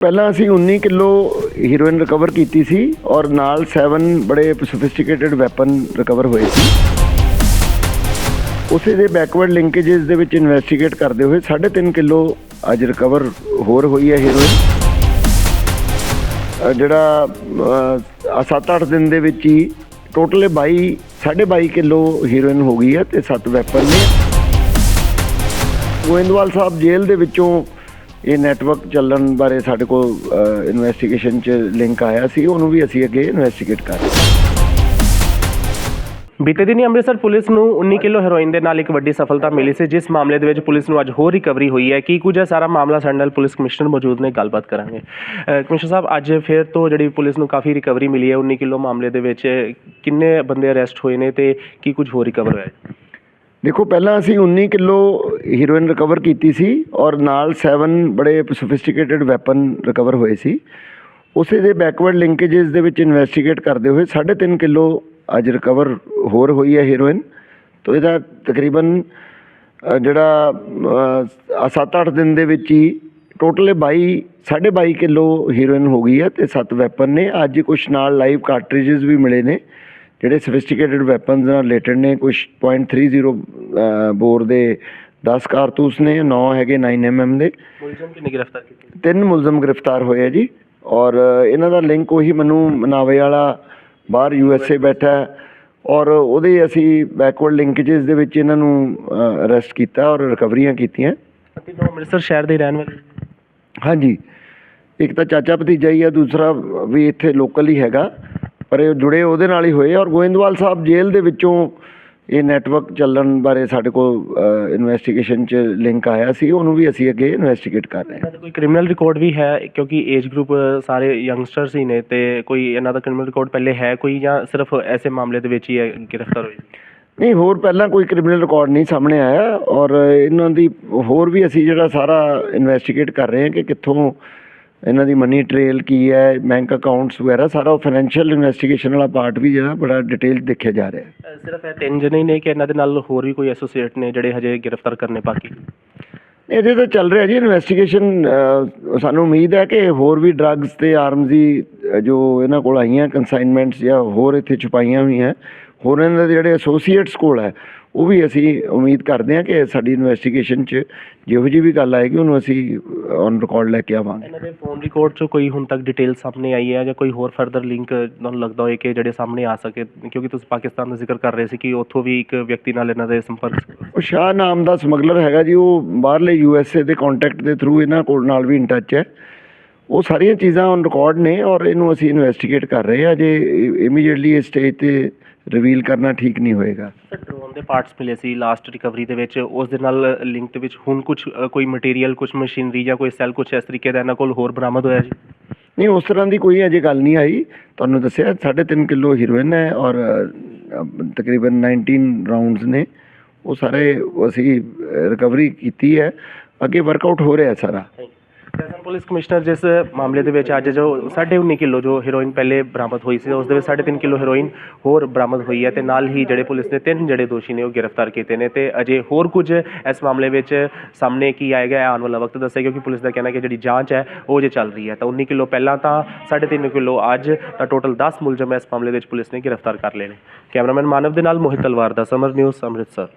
ਪਹਿਲਾਂ ਅਸੀਂ 19 kilo heroin recover ਕੀਤੀ ਸੀ ਔਰ ਨਾਲ 7 ਬੜੇ ਸੋਫਿਸਟੀਕੇਟਿਡ ਵੈਪਨ ਰਿਕਵਰ ਹੋਏ ਸੀ। ਉਸੇ ਦੇ ਬੈਕਵਰਡ ਲਿੰਕੇजेस ਦੇ ਵਿੱਚ ਇਨਵੈਸਟੀਗੇਟ ਕਰਦੇ ਹੋਏ 3.5 ਕਿਲੋ ਅੱਜ ਰਿਕਵਰ ਹੋਰ ਹੋਈ ਹੈ ਹੀਰੋਇਨ ਜਿਹੜਾ 7-8 ਦਿਨ ਦੇ ਵਿੱਚ ਹੀ ਟੋਟਲ 22 22.5 ਕਿਲੋ ਹੀਰੋਇਨ ਹੋ ਗਈ ਹੈ ਤੇ 7 ਵੈਪਨ ਨੇ। ਗੋਇੰਦਵਾਲ ਸਾਹਿਬ ਜੇਲ੍ਹ ਦੇ ਵਿੱਚੋਂ ਇਹ ਨੈਟਵਰਕ ਚੱਲਣ ਬਾਰੇ ਸਾਡੇ ਕੋਲ ਇਨਵੈਸਟੀਗੇਸ਼ਨ 'ਚ ਲਿੰਕ ਆਇਆ ਸੀ, ਉਹਨੂੰ ਵੀ ਅਸੀਂ ਅੱਗੇ ਇਨਵੈਸਟੀਗੇਟ ਕਰ ਰਹੇ ਹਾਂ। ਬੀਤੇ ਦਿਨੀ ਅੰਮ੍ਰਿਤਸਰ ਪੁਲਿਸ ਨੂੰ 19 ਕਿਲੋ ਹੈਰੋਇਨ ਦੇ ਨਾਲ ਇੱਕ ਵੱਡੀ ਸਫਲਤਾ ਮਿਲੀ ਸੀ, ਜਿਸ ਮਾਮਲੇ ਦੇ ਵਿੱਚ ਪੁਲਿਸ ਨੂੰ ਅੱਜ ਹੋਰ ਰਿਕਵਰੀ ਹੋਈ ਹੈ। ਕੀ ਕੁਝ ਹੈ? ਸਾਰਾ ਮਾਮਲਾ ਸਾਡੇ ਨਾਲ ਪੁਲਿਸ ਕਮਿਸ਼ਨਰ ਮੌਜੂਦ ਨੇ, ਗੱਲਬਾਤ ਕਰਾਂਗੇ। ਕਮਿਸ਼ਨਰ ਸਾਹਿਬ, ਅੱਜ ਫਿਰ ਤੋਂ ਜਿਹੜੀ ਪੁਲਿਸ ਨੂੰ ਕਾਫੀ ਰਿਕਵਰੀ ਮਿਲੀ ਹੈ 19 ਕਿਲੋ ਮਾਮਲੇ ਦੇ ਵਿੱਚ ਕਿੰਨੇ ਬੰਦੇ ਅਰੈਸਟ ਹੋਏ ਨੇ ਤੇ ਕੀ ਕੁਝ ਹੋਰ ਰਿਕਵਰ ਹੋਇਆ ਹੈ? ਦੇਖੋ, ਪਹਿਲਾਂ ਅਸੀਂ 19 ਕਿਲੋ ਹੀਰੋਇਨ ਰਿਕਵਰ ਕੀਤੀ ਸੀ ਔਰ ਨਾਲ 7 ਬੜੇ ਸੋਫਿਸਟੀਕੇਟਿਡ ਵੈਪਨ ਰਿਕਵਰ ਹੋਏ ਸੀ। ਉਸੇ ਦੇ ਬੈਕਵਰਡ ਲਿੰਕੇजेस ਦੇ ਵਿੱਚ ਇਨਵੈਸਟੀਗੇਟ ਕਰਦੇ ਹੋਏ 3.5 ਕਿਲੋ ਅੱਜ ਰਿਕਵਰ ਹੋਰ ਹੋਈ ਹੈ ਹੀਰੋਇਨ ਤੋਂ ਇਹਦਾ ਤਕਰੀਬਨ ਜਿਹੜਾ 7-8 ਦਿਨ ਦੇ ਵਿੱਚ ਹੀ ਟੋਟਲ 22 22.5 ਕਿਲੋ ਹੀਰੋਇਨ ਹੋ ਗਈ ਹੈ ਤੇ 7 ਵੈਪਨ ਨੇ। ਅੱਜ ਕੁਝ ਨਾਲ ਲਾਈਵ ਕਾਰਟ੍ਰਿਜਸ ਵੀ ਮਿਲੇ ਨੇ। ਜਿਹੜੇ ਸੋਫਿਸਟੀਕੇਟਿਡ ਵੈਪਨਸ ਨਾਲ ਰਿਲੇਟਡ ਨੇ ਕੁਝ .30 ਬੋਰ ਦੇ 10 ਕਾਰਤੂਸ ਨੇ 9 ਹੈਗੇ 9mm ਦੇ। ਮੁਲਜ਼ਮ ਕਿੰਨੇ ਗ੍ਰਿਫਤਾਰ ਕੀਤੇ? ਤਿੰਨ ਮੁਲਜ਼ਮ ਗ੍ਰਿਫਤਾਰ ਹੋਏ ਆ ਜੀ। ਔਰ ਇਹਨਾਂ ਦਾ ਲਿੰਕ ਉਹੀ ਮਨੂ ਮਨਾਵੇ ਵਾਲਾ ਬਾਹਰ ਯੂ ਐਸ ਏ ਬੈਠਾ ਹੈ। ਔਰ ਉਹਦੇ ਅਸੀਂ ਬੈਕਵਰਡ ਲਿੰਕੇजेस ਦੇ ਵਿੱਚ ਇਹਨਾਂ ਨੂੰ ਅਰੈਸਟ ਕੀਤਾ ਔਰ ਰਿਕਵਰੀਆਂ ਕੀਤੀਆਂ। ਅੰਮ੍ਰਿਤਸਰ ਸ਼ਹਿਰ ਦੇ ਰਹਿਣ ਵਾਲੇ ਹਾਂਜੀ। ਇੱਕ ਤਾਂ ਚਾਚਾ ਭਤੀਜਾ ਹੀ ਆ ਦੂਸਰਾ ਵੀ ਇੱਥੇ ਲੋਕਲ ਹੀ ਹੈਗਾ। ਪਰ ਇਹ ਜੁੜੇ ਉਹਦੇ ਨਾਲ ਹੀ ਹੋਏ ਔਰ ਗੋਇੰਦਵਾਲ ਸਾਹਿਬ ਜੇਲ੍ਹ ਦੇ ਵਿੱਚੋਂ ਇਹ ਨੈਟਵਰਕ ਚੱਲਣ ਬਾਰੇ ਸਾਡੇ ਕੋਲ ਇਨਵੈਸਟੀਗੇਸ਼ਨ 'ਚ ਲਿੰਕ ਆਇਆ ਸੀ ਉਹਨੂੰ ਵੀ ਅਸੀਂ ਅੱਗੇ ਇਨਵੈਸਟੀਗੇਟ ਕਰ ਰਹੇ ਹਾਂ। ਕੋਈ ਕ੍ਰਿਮੀਨਲ ਰਿਕਾਰਡ ਵੀ ਹੈ ਕਿਉਂਕਿ ਏਜ ਗਰੁੱਪ ਸਾਰੇ ਯੰਗਸਟਰਸ ਹੀ ਨੇ ਤੇ ਕੋਈ ਇਹਨਾਂ ਦਾ ਕ੍ਰਿਮੀਨਲ ਰਿਕਾਰਡ ਪਹਿਲੇ ਹੈ ਕੋਈ ਜਾਂ ਸਿਰਫ ਐਸੇ ਮਾਮਲੇ ਦੇ ਵਿੱਚ ਹੀ ਹੈ ਗ੍ਰਿਫਤਾਰ ਹੋਏ? ਨਹੀਂ ਹੋਰ ਪਹਿਲਾਂ ਕੋਈ ਕ੍ਰਿਮੀਨਲ ਰਿਕਾਰਡ ਨਹੀਂ ਸਾਹਮਣੇ ਆਇਆ ਔਰ ਇਹਨਾਂ ਦੀ ਹੋਰ ਵੀ ਅਸੀਂ ਜਿਹੜਾ ਸਾਰਾ ਇਨਵੈਸਟੀਗੇਟ ਕਰ ਰਹੇ ਹਾਂ ਕਿ ਕਿੱਥੋਂ ਇਹਨਾਂ ਦੀ ਮਨੀ ਟ੍ਰੇਲ ਕੀ ਹੈ ਬੈਂਕ ਅਕਾਊਂਟਸ ਵਗੈਰਾ ਸਾਰਾ ਫਾਈਨੈਂਸ਼ੀਅਲ ਇਨਵੈਸਟੀਗੇਸ਼ਨ ਵਾਲਾ ਪਾਰਟ ਵੀ ਜਿਹੜਾ ਬੜਾ ਡਿਟੇਲ ਦੇਖਿਆ ਜਾ ਰਿਹਾ ਹੈ। ਸਿਰਫ ਇਹ ਤਿੰਨ ਜਣੇ ਹੀ ਨੇ ਕਿ ਇਹਨਾਂ ਦੇ ਨਾਲ ਹੋਰ ਵੀ ਕੋਈ ਐਸੋਸੀਏਟ ਨੇ ਜਿਹੜੇ ਹਜੇ ਗ੍ਰਿਫਤਾਰ ਕਰਨੇ ਬਾਕੀ? ਇਹਦੇ ਤਾਂ ਚੱਲ ਰਿਹਾ ਜੀ ਇਨਵੈਸਟੀਗੇਸ਼ਨ ਸਾਨੂੰ ਉਮੀਦ ਹੈ ਕਿ ਹੋਰ ਵੀ ਡਰੱਗਸ ਤੇ ਆਰਮਸ ਦੀ ਜੋ ਇਹਨਾਂ ਕੋਲ ਆਈਆਂ ਕੰਸਾਈਨਮੈਂਟਸ ਜਾਂ ਹੋਰ ਇੱਥੇ ਛੁਪਾਈਆਂ ਹੋਈਆਂ ਹੋਰ ਇਹਨਾਂ ਦੇ ਜਿਹੜੇ ਐਸੋਸੀਏਟਸ ਕੋਲ ਹੈ ਉਹ ਵੀ ਅਸੀਂ ਉਮੀਦ ਕਰਦੇ ਹਾਂ ਕਿ ਸਾਡੀ ਇਨਵੈਸਟੀਗੇਸ਼ਨ 'ਚ ਜਿਹੋ ਜਿਹੀ ਵੀ ਗੱਲ ਆਏਗੀ ਉਹਨੂੰ ਅਸੀਂ ਔਨ ਰਿਕਾਰਡ ਲੈ ਕੇ ਆਵਾਂਗੇ। ਇਹਨਾਂ ਦੇ ਫੋਨ ਰਿਕਾਰਡ 'ਚੋਂ ਕੋਈ ਹੁਣ ਤੱਕ ਡਿਟੇਲ ਸਾਹਮਣੇ ਆਈ ਹੈ ਜਾਂ ਕੋਈ ਹੋਰ ਫਰਦਰ ਲਿੰਕ ਤੁਹਾਨੂੰ ਲੱਗਦਾ ਹੋਏ ਕਿ ਜਿਹੜੇ ਸਾਹਮਣੇ ਆ ਸਕੇ? ਕਿਉਂਕਿ ਤੁਸੀਂ ਪਾਕਿਸਤਾਨ ਦਾ ਜ਼ਿਕਰ ਕਰ ਰਹੇ ਸੀ ਕਿ ਉੱਥੋਂ ਵੀ ਇੱਕ ਵਿਅਕਤੀ ਨਾਲ ਇਹਨਾਂ ਦੇ ਸੰਪਰਕ ਉਹ ਸ਼ਾਹ ਨਾਮ ਦਾ ਸਮਗਲਰ ਹੈਗਾ ਜੀ ਉਹ ਬਾਹਰਲੇ ਯੂ ਐਸ ਏ ਦੇ ਕੰਟੈਕਟ ਦੇ ਥਰੂ ਇਹਨਾਂ ਕੋਲ ਨਾਲ ਵੀ ਇਨ ਟੱਚ ਹੈ। ਉਹ ਸਾਰੀਆਂ ਚੀਜ਼ਾਂ ਔਨ ਰਿਕਾਰਡ ਨੇ ਔਰ ਇਹਨੂੰ ਅਸੀਂ ਇਨਵੈਸਟੀਗੇਟ ਕਰ ਰਹੇ ਹਾਂ। ਜੇ ਇਮੀਡੀਏਟਲੀ ਇਸ ਸਟੇਜ ਤੇ ਰਿਵੀਲ ਕਰਨਾ ਠੀਕ ਨਹੀਂ ਹੋਏਗਾ। ਡਰੋਨ ਦੇ ਪਾਰਟਸ ਮਿਲੇ ਸੀ ਲਾਸਟ ਰਿਕਵਰੀ ਦੇ ਵਿੱਚ। ਉਸ ਦੇ ਨਾਲ ਲਿੰਕ ਦੇ ਵਿੱਚ ਹੁਣ ਕੁਝ ਕੋਈ ਮਟੀਰੀਅਲ ਕੁਝ ਮਸ਼ੀਨਰੀ ਜਾਂ ਕੋਈ ਸੈੱਲ ਕੁਝ ਇਸ ਤਰੀਕੇ ਦਾ ਇਹਨਾਂ ਕੋਲ ਹੋਰ ਬਰਾਮਦ ਹੋਇਆ ਜੀ? ਨਹੀਂ ਉਸ ਤਰ੍ਹਾਂ ਦੀ ਕੋਈ ਅਜੇ ਗੱਲ ਨਹੀਂ ਆਈ। ਤੁਹਾਨੂੰ ਦੱਸਿਆ 3.5 ਕਿਲੋ ਹੀਰੋਇਨ ਹੈ ਔਰ ਤਕਰੀਬਨ 19 ਰਾਉਂਡਸ ਨੇ। ਉਹ ਸਾਰੇ ਅਸੀਂ ਰਿਕਵਰੀ ਕੀਤੀ ਹੈ। ਅੱਗੇ ਵਰਕਆਊਟ ਹੋ ਰਿਹਾ ਸਾਰਾ। ਪੁਲਿਸ ਕਮਿਸ਼ਨਰ ਜਿਸ ਮਾਮਲੇ ਦੇ ਵਿੱਚ ਅੱਜ ਜੋ 19.5 ਕਿਲੋ ਜੋ ਹੈਰੋਇਨ ਪਹਿਲੇ ਬਰਾਮਦ ਹੋਈ ਸੀ, ਉਸ ਦੇ ਵਿੱਚ 3.5 ਕਿਲੋ ਹੈਰੋਇਨ ਹੋਰ ਬਰਾਮਦ ਹੋਈ ਹੈ ਤੇ ਨਾਲ ਹੀ ਜਿਹੜੇ ਪੁਲਿਸ ਨੇ ਤਿੰਨ ਜਿਹੜੇ ਦੋਸ਼ੀ ਨੇ ਉਹ ਗ੍ਰਿਫਤਾਰ ਕੀਤੇ ਨੇ ਤੇ ਅਜੇ ਹੋਰ ਕੁਝ ਇਸ ਮਾਮਲੇ ਵਿੱਚ ਸਾਹਮਣੇ ਕੀ ਆਏਗਾ ਆਉਣ ਵਾਲਾ ਵਕਤ ਦੱਸੇਗਾ ਕਿਉਂਕਿ ਪੁਲਿਸ ਦਾ ਕਹਿਣਾ ਕਿ ਜਿਹੜੀ ਜਾਂਚ ਹੈ ਉਹ ਜੇ ਚੱਲ ਰਹੀ ਹੈ। ਤਾਂ 19 ਕਿਲੋ ਪਹਿਲਾਂ ਤਾਂ 3.5 ਕਿਲੋ ਅੱਜ, ਤਾਂ ਟੋਟਲ 10 ਮੁਲਜ਼ਮ ਇਸ ਮਾਮਲੇ ਵਿੱਚ ਪੁਲਿਸ ਨੇ ਗ੍ਰਿਫਤਾਰ ਕਰ ਲਏ ਨੇ। ਕੈਮਰਾਮੈਨ ਮਾਨਵ ਦੇ ਨਾਲ ਮੋਹਿਤ ਤਲਵਾਰ ਦਾ ਸਮਰ ਨਿਊਜ਼, ਅੰਮ੍ਰਿਤਸਰ।